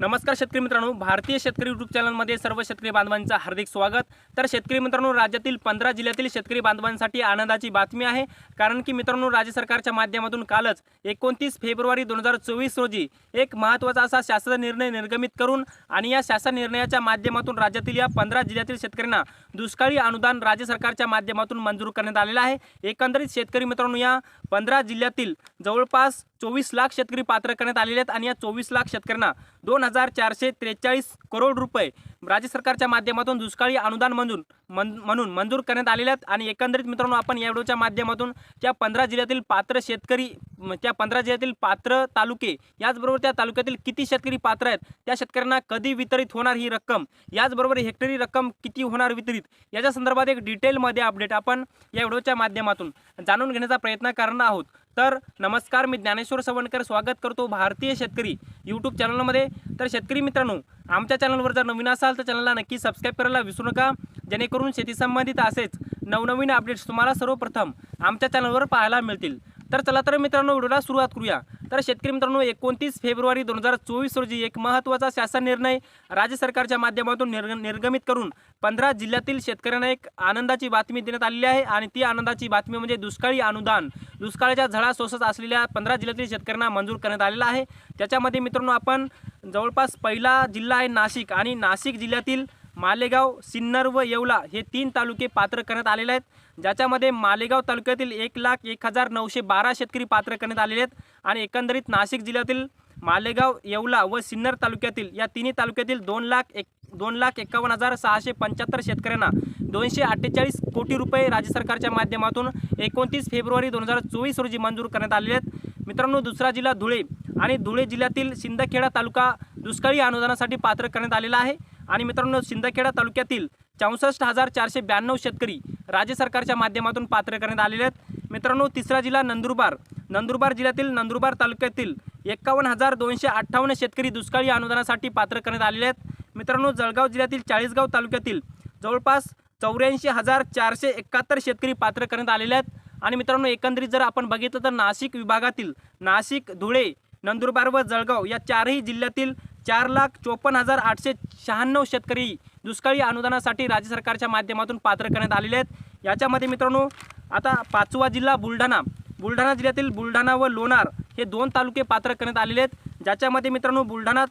नमस्कार शेतकरी मित्रांनो भारतीय शेतकरी युट्यूब चॅनलमध्ये सर्व शेतकरी बांधवांचं हार्दिक स्वागत. तर शेतकरी मित्रांनो राज्यातील पंधरा जिल्ह्यातील शेतकरी बांधवांसाठी आनंदाची बातमी आहे. कारण की मित्रांनो राज्य सरकारच्या माध्यमातून कालच एकोणतीस फेब्रुवारी दोन हजार चोवीस रोजी एक महत्त्वाचा असा शासन निर्णय निर्गमित करून आणि या शासन निर्णयाच्या माध्यमातून राज्यातील या पंधरा जिल्ह्यातील शेतकऱ्यांना दुष्काळी अनुदान राज्य सरकारच्या माध्यमातून मंजूर करण्यात आलेलं आहे. एकंदरीत शेतकरी मित्रांनो या पंधरा जिल्ह्यातील जवळपास चोवीस लाख शेतकरी पात्र करण्यात आलेले आहेत आणि या चोवीस लाख शेतकऱ्यांना दोन हजार चारशे त्रेचाळीस करोड रुपये राज्य सरकारच्या माध्यमातून दुष्काळी अनुदान मंजूर म्हणून मंजूर करण्यात आलेले आहेत. आणि एकंदरीत मित्रांनो आपण या व्हिडिओच्या माध्यमातून त्या पंधरा जिल्ह्यातील पात्र शेतकरी त्या पंधरा जिल्ह्यातील पात्र तालुके याचबरोबर त्या तालुक्यातील किती शेतकरी पात्र आहेत त्या शेतकऱ्यांना कधी वितरित होणार ही रक्कम याचबरोबर हेक्टरी रक्कम किती होणार वितरित याच्या संदर्भात एक डिटेलमध्ये अपडेट आपण या व्हिडिओच्या माध्यमातून जाणून घेण्याचा प्रयत्न करणार आहोत. तर नमस्कार मी ज्ञानेश्वर सवणकर. स्वागत करतो भारतीय शेतकरी यूट्यूब चॅनलमध्ये तर शेतकरी मित्रांनो आमच्या चॅनलवर जर नवीन असाल तर चॅनलला नक्की सबस्क्राईब करायला विसरू नका. जेणेकरून शेती संबंधित असेच नवनवीन अपडेट्स तुम्हाला सर्वप्रथम आमच्या चॅनलवर पाहायला मिळतील. तर चला तर मित्रांनो व्हिडिओला सुरुवात करूया. तर शेतकरी मित्रांनो एकोणतीस फेब्रुवारी दोन हजार चोवीस रोजी एक महत्त्वाचा शासन निर्णय राज्य सरकारच्या माध्यमातून निर्ग निर्गमित करून पंधरा जिल्ह्यातील शेतकऱ्यांना एक आनंदाची बातमी देण्यात आलेली आहे आणि ती आनंदाची बातमी म्हणजे दुष्काळी अनुदान. दुष्काळाच्या झळा सोसत असलेल्या पंधरा जिल्ह्यातील शेतकऱ्यांना मंजूर करण्यात आलेला आहे. त्याच्यामध्ये मित्रांनो आपण जवळपास पहिला जिल्हा आहे नाशिक आणि नाशिक जिल्ह्यातील मालेगाव सिन्नर व येवला हे तीन तालुके पात्र करण्यात आलेले आहेत. ज्याच्यामध्ये मालेगाव तालुक्यातील एक लाख एक हजार नऊशे बारा शेतकरी पात्र करण्यात आलेले आहेत आणि एकंदरीत नाशिक जिल्ह्यातील मालेगाव येवला व सिन्नर तालुक्यातील या तिन्ही तालुक्यातील दोन लाख एक दोन लाख एकावन्न हजार सहाशे पंच्याहत्तर शेतकऱ्यांना दोनशे अठ्ठेचाळीस कोटी रुपये राज्य सरकारच्या माध्यमातून एकोणतीस फेब्रुवारी दोन हजार चोवीस रोजी मंजूर करण्यात आलेले आहेत. मित्रांनो दुसरा जिल्हा धुळे आणि धुळे जिल्ह्यातील शिंदखेडा तालुका दुष्काळी अनुदानासाठी पात्र करण्यात आलेला आहे. आणि मित्रांनो शिंदखेडा तालुक्यातील चौसष्ट हजार चारशे ब्याण्णव शेतकरी राज्य सरकारच्या माध्यमातून पात्र करण्यात आलेले आहेत. मित्रांनो तिसरा जिल्हा नंदुरबार. नंदुरबार जिल्ह्यातील नंदुरबार तालुक्यातील एकावन्न हजार दोनशे अठ्ठावन्न शेतकरी दुष्काळी अनुदानासाठी पात्र करण्यात आलेले आहेत. मित्रांनो जळगाव जिल्ह्यातील चाळीसगाव तालुक्यातील जवळपास चौऱ्याऐंशी हजार चारशे एकाहत्तर शेतकरी पात्र करण्यात आलेले आहेत. आणि मित्रांनो एकंदरीत जर आपण बघितलं तर नाशिक विभागातील नाशिक धुळे नंदुरबार व जळगाव या चारही जिल्ह्यातील चार लाख चोपन्न हजार आठशे शहाण्णव शेतकरी दुष्काळी अनुदानासाठी राज्य सरकारच्या माध्यमातून पात्र करण्यात आलेले आहेत. याच्यामध्ये मित्रांनो आता पाचवा जिल्हा बुलढाणा. बुलढाणा जिल्ह्यातील बुलढाणा व लोणार हे दोन तालुके पात्र करण्यात आलेले आहेत. ज्याच्यामध्ये मित्रांनो बुलढाणा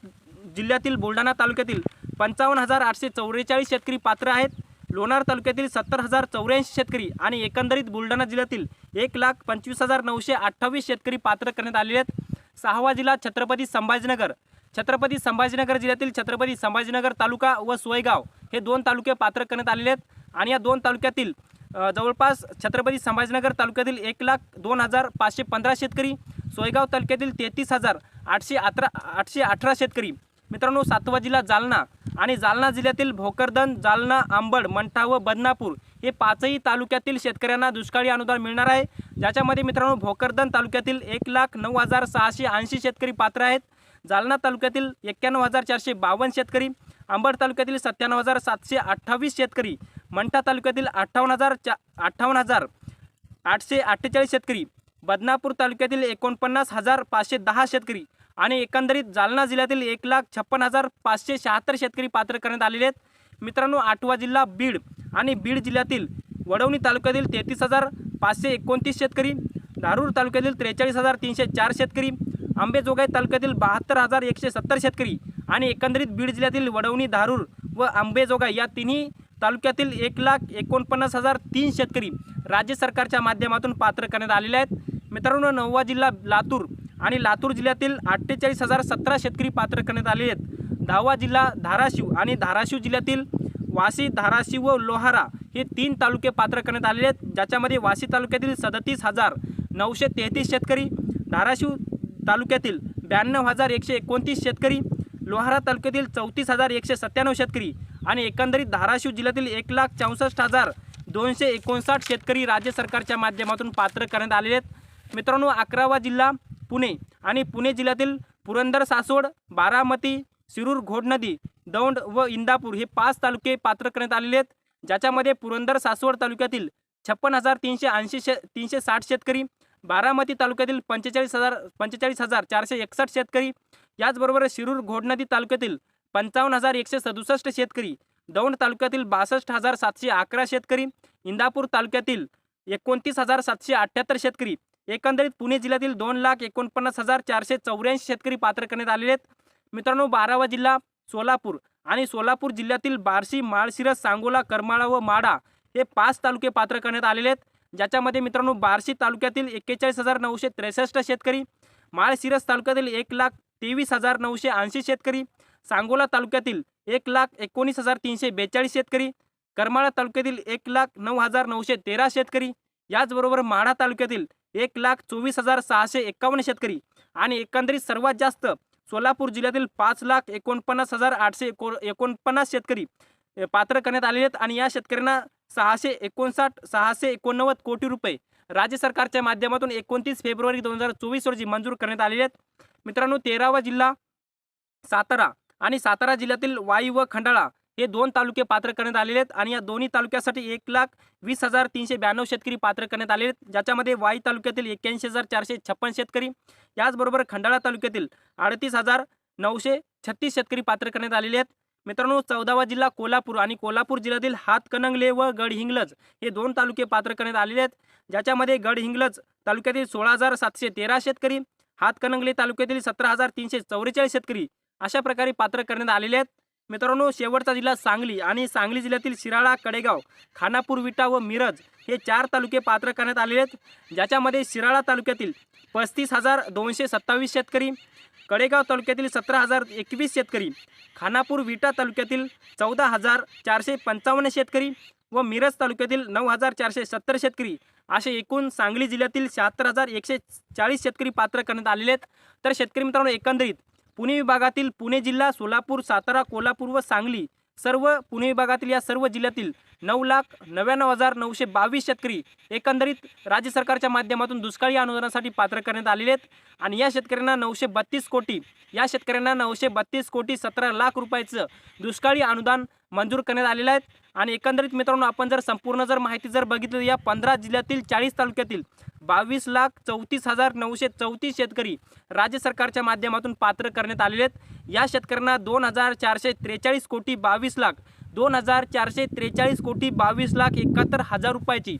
जिल्ह्यातील बुलढाणा तालुक्यातील पंचावन्न हजार आठशे चौवेचाळीस शेतकरी पात्र आहेत. लोणार तालुक्यातील सत्तर हजार चौऱ्याऐंशी शेतकरी आणि एकंदरीत बुलढाणा जिल्ह्यातील एक लाख पंचवीस हजार नऊशे अठ्ठावीस शेतकरी पात्र करण्यात आलेले आहेत. सहावा जिल्हा छत्रपती संभाजीनगर. छत्रपती संभाजीनगर जिल्ह्यातील छत्रपती संभाजीनगर तालुका व सोयगाव हे दोन तालुके पात्र करण्यात आलेले आहेत. आणि या दोन तालुक्यातील जवळपास छत्रपती संभाजीनगर तालुक्यातील एक लाख दोन हजार पाचशे पंधरा शेतकरी सोयगाव तालुक्यातील तेहतीस हजार आठशे अठरा आठशे अठरा शेतकरी. मित्रांनो सातवा जिल्हा जालना आणि जालना जिल्ह्यातील भोकरदन जालना आंबड मंठा व बदनापूर हे पाचही तालुक्यातील शेतकऱ्यांना दुष्काळी अनुदान मिळणार आहे. ज्याच्यामध्ये मित्रांनो भोकरदन तालुक्यातील एक लाख नऊ हजार सहाशे ऐंशी शेतकरी पात्र आहेत. जालना तालुक्यातील एक्क्याण्णव हजार चारशे बावन्न शेतकरी अंबड तालुक्यातील सत्त्याण्णव हजार सातशे अठ्ठावीस शेतकरी मंठा तालुक्यातील अठ्ठावन्न हजार चा अठ्ठावन्न हजार आठशे अठ्ठेचाळीस शेतकरी बदनापूर तालुक्यातील एकोणपन्नास हजार पाचशे दहा शेतकरी आणि एकंदरीत जालना जिल्ह्यातील एक लाख छप्पन हजार पाचशे शहात्तर शेतकरी पात्र करण्यात आलेले आहेत. मित्रांनो आठवा जिल्हा बीड आणि बीड जिल्ह्यातील वडवणी तालुक्यातील तेहतीस हजार पाचशे एकोणतीस शेतकरी धारूर तालुक्यातील त्रेचाळीस हजार तीनशे चार शेतकरी आंबेजोगाई तालुक्यातील बहात्तर हजार एकशे सत्तर शेतकरी आणि एकंदरीत बीड जिल्ह्यातील वडवणी धारूर व आंबेजोगाई या तिन्ही तालुक्यातील एक लाख एकोणपन्नास हजार तीन शेतकरी राज्य सरकारच्या माध्यमातून पात्र करण्यात आलेले आहेत. मित्रांनो नववा जिल्हा लातूर आणि लातूर जिल्ह्यातील अठ्ठेचाळीस हजार सतरा शेतकरी पात्र करण्यात आले आहेत. दहावा जिल्हा धाराशिव आणि धाराशिव जिल्ह्यातील वाशी धाराशिव व लोहारा हे तीन तालुके पात्र करण्यात आलेले आहेत ज्याच्यामध्ये वाशी तालुक्यातील सदतीस हजार नऊशे तेहतीस शेतकरी धाराशिव तालुक्यातील ब्याण्णव हजार एकशे एकोणतीस शेतकरी लोहारा तालुक्यातील चौतीस हजार एकशे सत्त्याण्णव शेतकरी आणि एकंदरीत धाराशिव जिल्ह्यातील एक लाख चौसष्ट हजार दोनशे एकोणसाठ शेतकरी राज्य सरकारच्या माध्यमातून पात्र करण्यात आलेले आहेत. मित्रांनो अकरावा जिल्हा पुणे आणि पुणे जिल्ह्यातील पुरंदर सासवड बारामती शिरूर घोडनदी दौंड व इंदापूर हे पाच तालुके पात्र करण्यात आलेले आहेत. ज्याच्यामध्ये पुरंदर सासवड तालुक्यातील छप्पन हजार तीनशे ऐंशी शे तीनशे साठ शेतकरी बारामती तालुक्यातील पंचेचाळीस हजार पंचेचाळीस हजार चारशे एकसष्ट शेतकरी याचबरोबर शिरूर घोडनदी तालुक्यातील पंचावन्न हजार एकशे सदुसष्ट शेतकरी दौंड तालुक्यातील बासष्ट हजार सातशे अकरा शेतकरी इंदापूर तालुक्यातील एकोणतीस हजार सातशे अठ्ठ्याहत्तर शेतकरी एकंदरीत पुणे जिल्ह्यातील दोन लाख एकोणपन्नास हजार चारशे चौऱ्याऐंशी शेतकरी पात्र करण्यात आलेले आहेत. मित्रांनो बारावा जिल्हा सोलापूर आणि सोलापूर जिल्ह्यातील बार्शी माळशिरस सांगोला करमाळा व माडा हे पाच तालुके पात्र करण्यात आलेले आहेत. ज्याच्यामध्ये मित्रांनो बार्शी तालुक्यातील एक्केचाळीस हजार नऊशे त्रेसष्ट शेतकरी माळशिरस तालुक्यातील एक लाख तेवीस हजार नऊशे ऐंशी शेतकरी सांगोला तालुक्यातील एक लाख एकोणीस हजार तीनशे बेचाळीस शेतकरी करमाळा तालुक्यातील एक लाख नऊ हजार नऊशे तेरा शेतकरी याचबरोबर माढा तालुक्यातील एक लाख चोवीस हजार सहाशे एक्कावन्न शेतकरी आणि एकंदरीत सर्वात जास्त सोलापूर जिल्ह्यातील पाच लाख एकोणपन्नास हजार आठशे एको एकोणपन्नास शेतकरी पात्र करण्यात आलेले आहेत आणि या शेतकऱ्यांना सहाशे एकोणसाठ सहाशे एकोणनव्वद कोटी रुपये राज्य सरकारच्या माध्यमातून एकोणतीस फेब्रुवारी दोन हजार चोवीस रोजी मंजूर करण्यात आलेले आहेत. मित्रांनो तेरावा जिल्हा सातारा आणि सातारा जिल्ह्यातील वाई व खंडाळा हे दोन तालुके पात्र करण्यात आलेले आहेत आणि या दोन्ही तालुक्यासाठी एक लाख वीस हजार तीनशे ब्याण्णव शेतकरी पात्र करण्यात आलेले आहेत. ज्याच्यामध्ये वाई तालुक्यातील एक्क्याऐंशी हजार चारशे छप्पन शेतकरी याचबरोबर खंडाळा तालुक्यातील अडतीस हजार नऊशे छत्तीस शेतकरी पात्र करण्यात आलेले आहेत. मित्रांनो चौदावा जिल्हा कोल्हापूर आणि कोल्हापूर जिल्ह्यातील हातकणंगले व गडहिंग्लज हे दोन तालुके पात्र करण्यात आलेले आहेत. ज्याच्यामध्ये गडहिंग्लज तालुक्यातील सोळा हजार सातशे तेरा शेतकरी हातकणंगले तालुक्यातील सतरा हजार तीनशे चौवेचाळीस शेतकरी अशा प्रकारे पात्र करण्यात आलेले आहेत. मित्रांनो शेवटचा जिल्हा सांगली आणि सांगली जिल्ह्यातील शिराळा कडेगाव खानापूर विटा व मिरज हे चार तालुके पात्र करण्यात आलेले आहेत ज्याच्यामध्ये शिराळा तालुक्यातील पस्तीस हजार दोनशे सत्तावीस शेतकरी कडेगाव तालुक्यातील सतरा हजार एकवीस शेतकरी खानापूर विटा तालुक्यातील चौदा हजार चारशे पंचावन्न शेतकरी व मिरज तालुक्यातील नऊ हजार चारशे सत्तर शेतकरी असे एकूण सांगली जिल्ह्यातील शहात्तर हजार एकशे चाळीस शेतकरी पात्र करण्यात आलेले आहेत. तर शेतकरी मित्रांनो एकंदरीत पुणे विभागातील पुणे जिल्हा सोलापूर सातारा कोल्हापूर व सांगली सर्व पुणे विभागातील या सर्व जिल्ह्यातील नऊ लाख नव्याण्णव हजार नऊशे बावीस शेतकरी एकंदरीत राज्य सरकारच्या माध्यमातून दुष्काळी अनुदानासाठी पात्र करण्यात आलेले आहेत. आणि या शेतकऱ्यांना नऊशे बत्तीस कोटी या शेतकऱ्यांना नऊशे बत्तीस कोटी सतरा लाख रुपयाचं दुष्काळी अनुदान मंजूर करण्यात आलेलं आहे. आणि एकंदरीत मित्रांनो आपण जर संपूर्ण जर माहिती जर बघितली या पंधरा जिल्ह्यातील चाळीस तालुक्यातील बावीस लाख चौतीस हजार नऊशे चौतीस शेतकरी राज्य सरकारच्या माध्यमातून पात्र करण्यात आलेले आहेत. या शेतकऱ्यांना दोन हजार चारशे त्रेचाळीस कोटी बावीस लाख दोन हजार चारशे त्रेचाळीस कोटी बावीस लाख एकाहत्तर हजार रुपयाची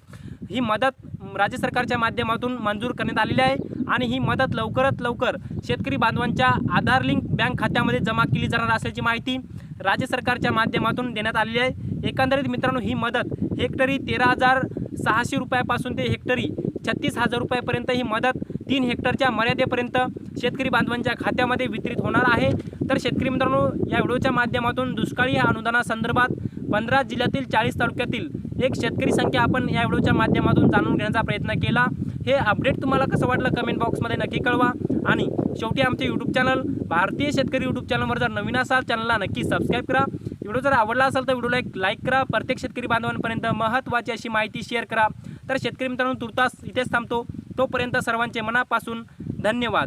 ही मदत राज्य सरकारच्या माध्यमातून मंजूर करण्यात आलेली आहे. आणि ही मदत लवकरात लवकर शेतकरी बांधवांच्या आधार लिंक बँक खात्यामध्ये जमा केली जाणार असल्याची माहिती राज्य सरकारच्या माध्यमातून देण्यात आलेली आहे. एकंदरीत मित्रांनो ही मदत हेक्टरी तेरा हजार सहाशे रुपयापासून ते हेक्टरी छत्तीस हजार रुपयापर्यंत ही मदत तीन हेक्टरच्या मर्यादेपर्यंत शेतकरी बांधवांच्या खात्यामध्ये वितरित होणार आहे. तर शेतकरी मित्रांनो या व्हिडिओच्या माध्यमातून दुष्काळी या अनुदानासंदर्भात पंधरा जिल्ह्यातील चाळीस तालुक्यातील एक शेतकरी संख्या आपण या व्हिडिओच्या माध्यमातून जाणून घेण्याचा प्रयत्न केला. हे अपडेट तुम्हाला कसं वाटलं कमेंट बॉक्समध्ये नक्की कळवा. आणि शेवटी आमचे यूट्यूब चॅनल भारतीय शेतकरी यूट्यूब चॅनलवर जर नवीन असाल चॅनलला नक्की सबस्क्राईब करा. व्हिडिओ जर आवडला असेल तर व्हिडिओला एक लाईक करा. प्रत्येक शेतकरी बांधवांपर्यंत महत्त्वाची अशी माहिती शेअर करा. तर शेतकरी मित्रांनो तुर्तास इथेच थांबतो. तोपर्यंत सर्वांचे मनापासून धन्यवाद.